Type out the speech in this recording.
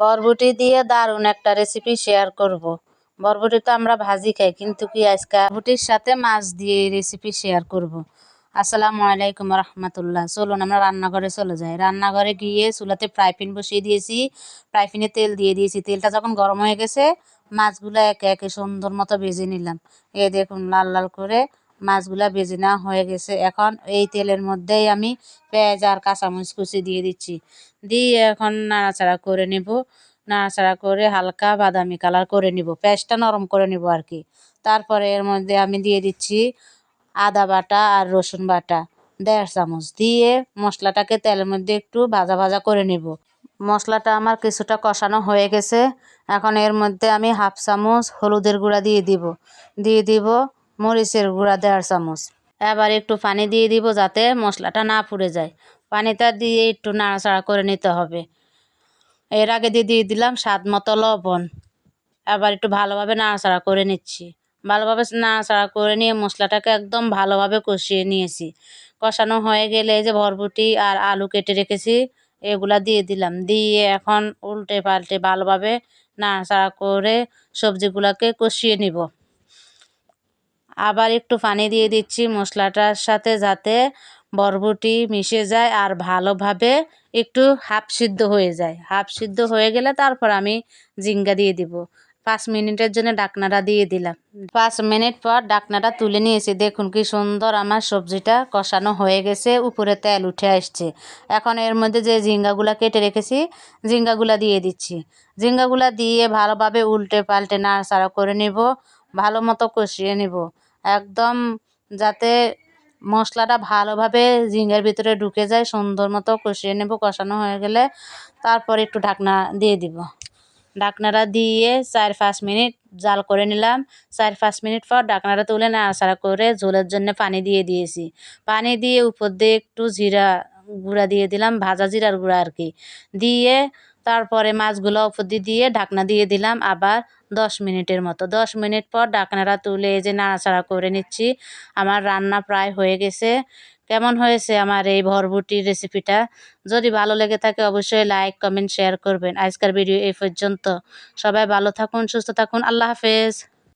বরবটি দিয়ে দারুণ একটা রেসিপি শেয়ার করব। বরবটি তো আমরা ভাজি খাই, কিন্তু কি আজকে বরবটির সাথে মাছ দিয়ে রেসিপি শেয়ার করব। আসসালামু আলাইকুম রহমতুল্লাহ। চলুন আমরা রান্নাঘরে চলে যাই। রান্নাঘরে গিয়ে চুলাতে ফ্রাই প্যান বসিয়ে দিয়েছি। ফ্রাই প্যানে তেল দিয়ে দিয়েছি। তেলটা যখন গরম হয়ে গেছে, মাছগুলো একে একে সুন্দর মতো ভেজে নিলাম। এ দেখুন, লাল লাল করে মাছগুলা ভেজে নেওয়া হয়ে গেছে। এখন এই তেলের মধ্যেই আমি পেঁয়াজ আর কাঁচামরিচ কুচি দিয়ে দিচ্ছি। দিয়ে এখন নাড়াচাড়া করে নেব। নাড়াচাড়া করে হালকা বাদামি কালার করে নিব। পেঁয়াজটা নরম করে নিব আর কি। তারপরে এর মধ্যে আমি দিয়ে দিচ্ছি আদা বাটা আর রসুন বাটা। দেড় চামচ। দিয়ে মশলাটাকে তেলের মধ্যে একটু ভাজা ভাজা করে নেব। মশলাটা আমার কিছুটা কষানো হয়ে গেছে। এখন এর মধ্যে আমি হাফ চামচ হলুদের গুঁড়া দিয়ে দিব। দিয়ে দিব মরিচের গুঁড়া দেড় চামচ। এবার একটু পানি দিয়ে দিব যাতে মশলাটা না পুড়ে যায়। পানিটা দিয়ে একটু নাড়াচাড়া করে নিতে হবে। এর আগে দিয়ে দিয়ে দিলাম স্বাদ মতো লবণ। এবার একটু ভালোভাবে নাড়াচাড়া করে নিচ্ছি। ভালোভাবে নাড়াচাড়া করে নিয়ে মশলাটাকে একদম ভালোভাবে কষিয়ে নিয়েছি। কষানো হয়ে গেলে এই যে বরবটি আর আলু কেটে রেখেছি, এগুলা দিয়ে দিলাম। দিয়ে এখন উল্টে পাল্টে ভালোভাবে নাড়াচাড়া করে সবজিগুলোকে কষিয়ে নিব। আবার একটু পানি দিয়ে দিচ্ছি মশলাটার সাথে যাতে বরবটি মিশে যায় আর ভালোভাবে একটু হাফ সিদ্ধ হয়ে যায়। হাফ সিদ্ধ হয়ে গেলে তারপর আমি জিঙ্গা দিয়ে দিব। পাঁচ মিনিটের জন্য ডাকনাটা দিয়ে দিলাম। পাঁচ মিনিট পর ডাকনাটা তুলে নিয়েছি। দেখুন কি সুন্দর আমার সবজিটা কষানো হয়ে গেছে, উপরে তেল উঠে আসছে। এখন এর মধ্যে যে ঝিঙ্গাগুলা কেটে রেখেছি ঝিঙ্গাগুলা দিয়ে দিচ্ছি। ঝিঙ্গাগুলা দিয়ে ভালোভাবে উল্টে পাল্টে নাড়াচাড়া করে নিব, ভালো মতো কষিয়ে নিব। একদম যাতে মশলাটা ভালোভাবে ঝিঙ্গার ভিতরে ঢুকে যায়, সুন্দর মতো কষিয়ে নেব, কষানো হয়ে গেলে। তারপর একটু ঢাকনা দিয়ে দিব। ঢাকনাটা দিয়ে চার পাঁচ মিনিট জাল করে নিলাম। চার পাঁচ মিনিট পর ঢাকনাটা তুলে নাড়াচাড়া করে ঝোলের জন্য পানি দিয়ে দিয়েছি। পানি দিয়ে উপর দিয়ে একটু জিরা গুঁড়া দিয়ে দিলাম, ভাজা জিরার গুঁড়া আর কি। দিয়ে তারপরে মাছগুলো উপর দিয়ে দিয়ে ঢাকনা দিয়ে দিলাম আবার দশ মিনিটের মতো। দশ মিনিট পর ঢাকনাটা তুলে এই যে নাড়াচাড়া করে নিচ্ছি। আমার রান্না প্রায় হয়ে গেছে। কেমন হয়েছে আমার এই ভরবুটির রেসিপিটা? যদি ভালো লেগে থাকে অবশ্যই লাইক, কমেন্ট, শেয়ার করবেন। আজকের ভিডিও এই পর্যন্ত। সবাই ভালো থাকুন, সুস্থ থাকুন। আল্লাহ হাফেজ।